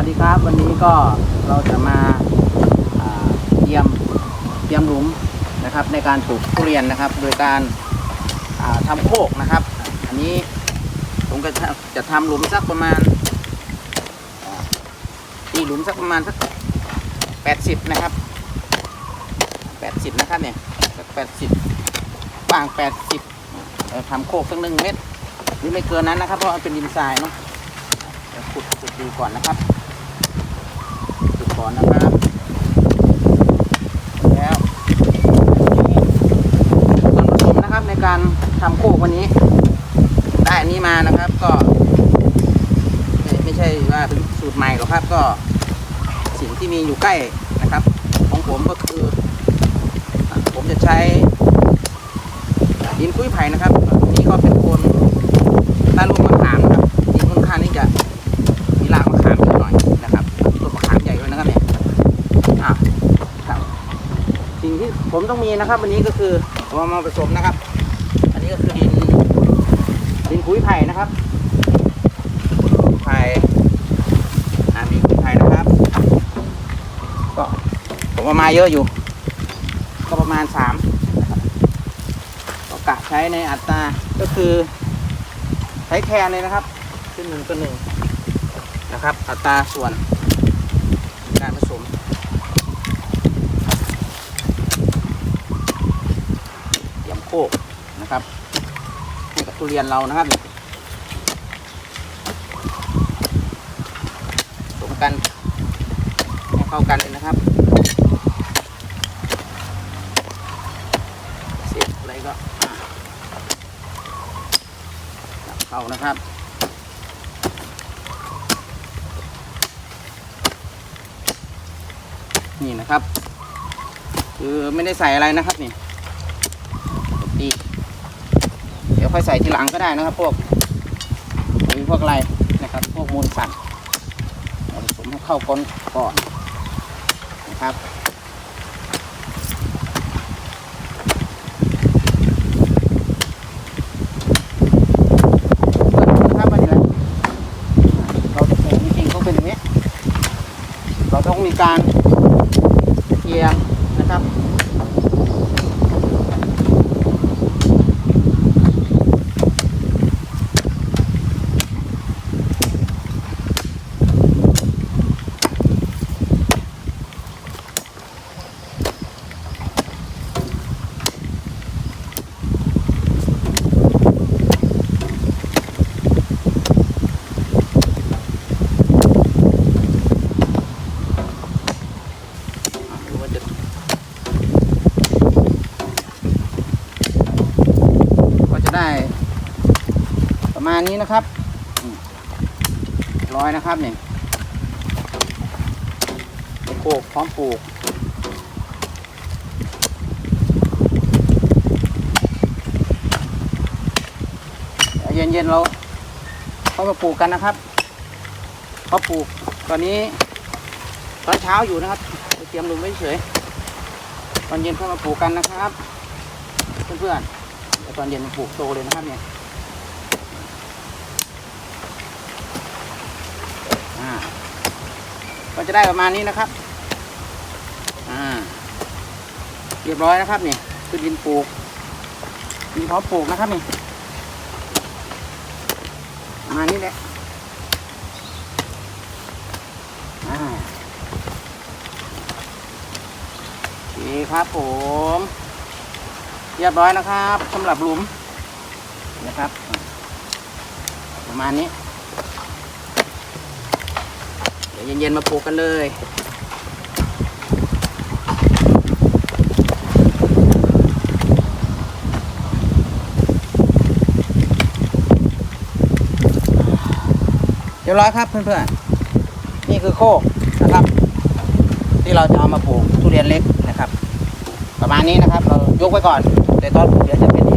วัสดีครับ วันนี้ก็เราจะมาเตรียมเตรียมหลุมนะครับ ในการปลูกทุเรียนนะครับ โดยการาทำโคกนะครับ อันนี้ผมก็จะจะทำหลุมสักประมาณอีหลุมสักประมาณสักแปดสิบนะครับแปดสิบนะครับเนี่ยสักแปดสิบกว้างแปดสิบทำโคกสักหนึ่งเมตรหรือไม่เกินนั้นนะครับ เพราะมันเป็นดินทรายเนาะขุดขุดดูก่อนนะครับ ก่อนนะครับแล้วส่วนผสมนะครับในการทำโคกวันนี้ ได้อันนี้มานะครับก็ ไม่ใช่ว่าเป็นสูตรใหม่หรอกครับก็สิ่งที่มีอยู่ใกล้นะครับ ของผมก็คือ ผมจะใช้ดินคุ้ยไผ่นะครับนนี้ก็เป็นโคนตาลุมมะขามนะครับดินค่อนข้างที่จะ มีรากมะขามเยอะหน่อยนะครับต้นมะขามใหญ่ด้วยนะครับเนี่ยอะครับสิ่งที่ ผมต้องมีนะครับวันนี้ก็คือมเอามาผสมนะครับ อันนี้ก็คือดินดินปุ๋ยไผ่นะครับปุ๋ยไผ่อ่ามีปุ๋ยไผ่นะครับ ก็ผมเอามาเยอะอยู่ ก็ประมาณสามก็กะใช้ในอัตราก็คือใช้แคนเลยนะครับขึ้นหนึ่งต่อหนึ่งนะครับ อัตราส่วนการผสมเตรียม โคกนะครับให้กับทุเรียนเรานะครับผสมกันให้เข้ากันเลยนะครับเสร็จอะไรก็เข้านะครับนี่นะครับ คือไม่ได้ใส่อะไรนะครับนี่ดีเดี๋ยวค่อยใส่ทีหลังก็ได้นะครับ พวกหรือพวกอะไรนะครับ พวกมูลสัตว์ผสมให้เข้าก้นก่อนนะครับนะครับอันนี้นะเราจริงๆเขาเป็นอย่างนี้เราต้องมีการเกียร์นะครับ ดูว่าจะก็จะได้ ประ มาณนี้นะครับร้อยนะครับเนี่ยโขกพร้อมปลูกเย็นๆเราเข้ามาปลูกกันนะครับเขาปลูกตอนนี้ตอนเช้าอยู่นะครับเตรียมลุมไว้เฉยตอนเย็นเข้ามาปลูกกันนะครับ เพื่อนๆเดี๋ยวตอนเย็นปลูกโตเลยนะครับเนี่ย อ่าก็จะได้ประมาณนี้นะครับอ่าเรียบร้อยนะครับนี่คือดินปลูกดินพร้อมปลูกนะครับนี่ประมาณนี้แหละอ่าโอเครับผมเรียบร้อยนะครับสำหรับหลุมนะครับ ประมาณนี้ ดี๋ยวเย็นๆมาปลูกกันเลยเรียบร้อยครับเพื่อนๆ นี่คือโคกนะครับ ที่เราจะเอามาปลูกทุเรียนเล็กนะครับ ประมาณนี้นะครับ เรายกไว้ก่อนแต่ตอนปลูกเดี๋ยวจะเป็น